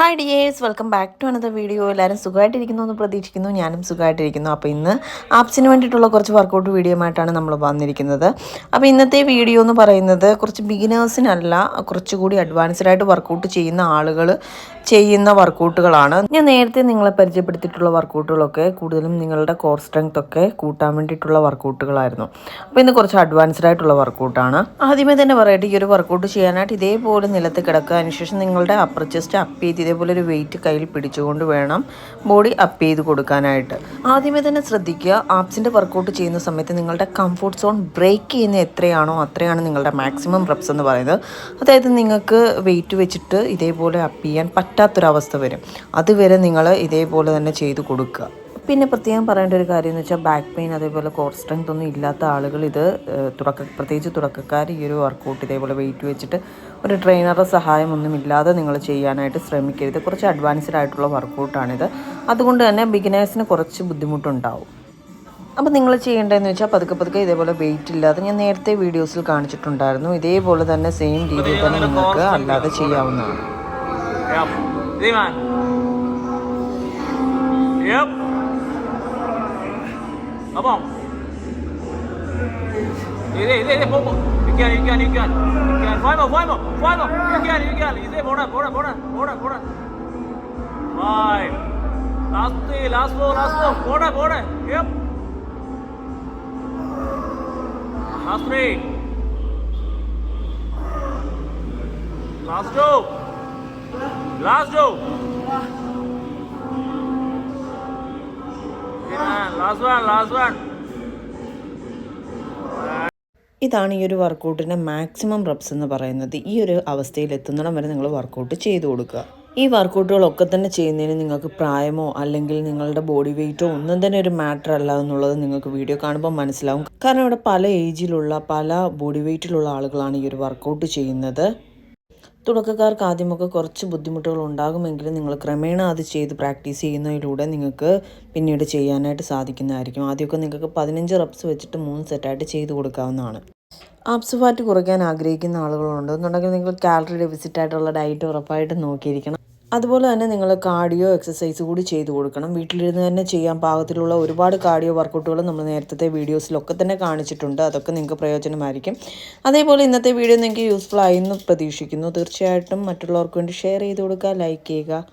Hi dears welcome back to another video എല്ലാവരും സുഖമായിട്ടിരിക്കുന്നു എന്ന് പ്രതീക്ഷിക്കുന്നു. ഞാനും സുഖമായിട്ടിരിക്കുന്നു. അപ്പോൾ ഇന്ന് ആപ്സിന് വേണ്ടിയിട്ടുള്ള കുറച്ച് വർക്കൗട്ട് വീഡിയോ ആയിട്ടാണ് നമ്മൾ വന്നിരിക്കുന്നത്. അപ്പോൾ ഇന്നത്തെ വീഡിയോ എന്ന് പറയുന്നത് കുറച്ച് ബിഗിനേഴ്സിനല്ല കുറച്ചുകൂടി അഡ്വാൻസ്ഡ് ആയിട്ട് വർക്കൗട്ട് ചെയ്യുന്ന ആളുകൾ ചെയ്യുന്ന വർക്കൗട്ടുകളാണ് ഞാൻ നേരത്തെ നിങ്ങളെ പരിചയപ്പെടുത്തിയിട്ടുള്ള വർക്കൗട്ടുകളൊക്കെ കൂടുതലും നിങ്ങളുടെ കോർ സ്ട്രെങ്ത് ഒക്കെ കൂട്ടാൻ വേണ്ടിയിട്ടുള്ള വർക്കൗട്ടുകളായിരുന്നു അപ്പോൾ ഇന്ന് കുറച്ച് അഡ്വാൻസ്ഡ് ആയിട്ടുള്ള വർക്കൗട്ടാണ് ആദ്യമേ തന്നെ പറയട്ടെ ഈ ഒരു വർക്കൗട്ട് ചെയ്യാനായിട്ട് ഇതേപോലെ നിലത്ത് കിടക്കുക. അതിനുശേഷം നിങ്ങളുടെ അപ്പർ ചെസ്റ്റ് അപ്പ് ചെയ്ത് ഇതേപോലെ ഒരു വെയിറ്റ് കയ്യിൽ പിടിച്ചുകൊണ്ട് വേണം ബോഡി അപ്പ് ചെയ്ത് കൊടുക്കാനായിട്ട്. ആദ്യമേ തന്നെ ശ്രദ്ധിക്കുക ആപ്സിന്റെ വർക്കൗട്ട് ചെയ്യുന്ന സമയത്ത് നിങ്ങളുടെ കംഫോർട്ട് സോൺ ബ്രേക്ക് ചെയ്യുന്ന എത്രയാണോ അത്രയാണ് നിങ്ങളുടെ മാക്സിമം റെപ്സ് എന്ന് പറയുന്നത്. അതായത് നിങ്ങൾക്ക് വെയിറ്റ് വെച്ചിട്ട് ഇതേപോലെ അപ്പ് ചെയ്യാൻ പറ്റാത്തൊരവസ്ഥ വരും. അതുവരെ നിങ്ങൾ ഇതേപോലെ തന്നെ ചെയ്ത് കൊടുക്കുക. പിന്നെ പ്രത്യേകം പറയേണ്ട ഒരു കാര്യം എന്ന് വെച്ചാൽ ബാക്ക് പെയിൻ അതേപോലെ കോർ സ്ട്രെങ്ത് ഒന്നും ഇല്ലാത്ത ആളുകൾ ഇത് തുടക്ക പ്രത്യേകിച്ച് തുടക്കക്കാർ ഈ ഒരു വർക്കൗട്ട് ഇതേപോലെ വെയിറ്റ് വെച്ചിട്ട് ഒരു ട്രെയിനറുടെ സഹായമൊന്നും ഇല്ലാതെ നിങ്ങൾ ചെയ്യാനായിട്ട് ശ്രമിക്കരുത്. കുറച്ച് അഡ്വാൻസ്ഡ് ആയിട്ടുള്ള വർക്കൗട്ടാണിത് അതുകൊണ്ട് തന്നെ ബിഗിനേഴ്സിന് കുറച്ച് ബുദ്ധിമുട്ടുണ്ടാവും. അപ്പോൾ നിങ്ങൾ ചെയ്യേണ്ടതെന്ന് വെച്ചാൽ പതുക്കെ പതുക്കെ ഇതേപോലെ വെയിറ്റ് ഇല്ലാതെ ഞാൻ നേരത്തെ വീഡിയോസിൽ കാണിച്ചിട്ടുണ്ടായിരുന്നു. ഇതേപോലെ തന്നെ സെയിം രീതിയിൽ തന്നെ നിങ്ങൾക്ക് അല്ലാതെ ചെയ്യാവുന്നതാണ്. Easy, easy. Go, go. You can, you can, you can. You can. Five more, five more, five more. You can, you can. Easy. Border, border, border, border, border. Five. Last three, last four, last four. Border, border. Yep. Last three. Last two. Last two. Last one, last one. ഇതാണ് ഈ ഒരു വർക്കൗട്ടിന്റെ maximum reps എന്ന് പറയുന്നത്. ഈ ഒരു അവസ്ഥയിൽ എത്തുന്നിടം വരെ നിങ്ങൾ വർക്കൗട്ട് ചെയ്തു കൊടുക്കുക. ഈ വർക്കൗട്ടുകളൊക്കെ തന്നെ ചെയ്യുന്നതിന് നിങ്ങൾക്ക് പ്രായമോ അല്ലെങ്കിൽ നിങ്ങളുടെ ബോഡി വെയിറ്റോ ഒന്നും തന്നെ ഒരു മാറ്റർ അല്ല എന്നുള്ളത് നിങ്ങൾക്ക് വീഡിയോ കാണുമ്പോൾ മനസ്സിലാവും. കാരണം ഇവിടെ പല ഏജിലുള്ള പല ബോഡി വെയിറ്റിലുള്ള ആളുകളാണ് ഈ ഒരു വർക്കൗട്ട് ചെയ്യുന്നത്. തുടക്കക്കാർക്ക് ആദ്യമൊക്കെ കുറച്ച് ബുദ്ധിമുട്ടുകൾ ഉണ്ടാകുമെങ്കിലും നിങ്ങൾ ക്രമേണ അത് ചെയ്ത് പ്രാക്ടീസ് ചെയ്യുന്നതിലൂടെ നിങ്ങൾക്ക് പിന്നീട് ചെയ്യാനായിട്ട് സാധിക്കുന്നതായിരിക്കും. ആദ്യമൊക്കെ നിങ്ങൾക്ക് പതിനഞ്ച് റബ്സ് വെച്ചിട്ട് മൂന്ന് സെറ്റായിട്ട് ചെയ്ത് കൊടുക്കാവുന്നതാണ്. ആപ്സ് ഫാറ്റ് കുറയ്ക്കാൻ ആഗ്രഹിക്കുന്ന ആളുകളുണ്ട്. എന്നുണ്ടെങ്കിൽ നിങ്ങൾ കാലറി ഡെഫിസിറ്റ് ആയിട്ടുള്ള ഡയറ്റ് ഉറപ്പായിട്ട് നോക്കിയിരിക്കണം. അതുപോലെ തന്നെ നിങ്ങൾ കാർഡിയോ എക്സസൈസ് കൂടി ചെയ്തു കൊടുക്കണം. വീട്ടിലിരുന്ന് തന്നെ ചെയ്യാൻ പാകത്തിലുള്ള ഒരുപാട് കാർഡിയോ വർക്കൗട്ടുകൾ നമ്മൾ നേരത്തെ വീഡിയോസിലൊക്കെ തന്നെ കാണിച്ചിട്ടുണ്ട്. അതൊക്കെ നിങ്ങൾക്ക് പ്രയോജനമായിരിക്കും. അതേപോലെ ഇന്നത്തെ വീഡിയോ നിങ്ങൾക്ക് യൂസ്ഫുൾ ആയി എന്ന് പ്രതീക്ഷിക്കുന്നു. തീർച്ചയായിട്ടും മറ്റുള്ളവർക്ക് വേണ്ടി ഷെയർ ചെയ്ത് കൊടുക്കുക ലൈക്ക് ചെയ്യുക.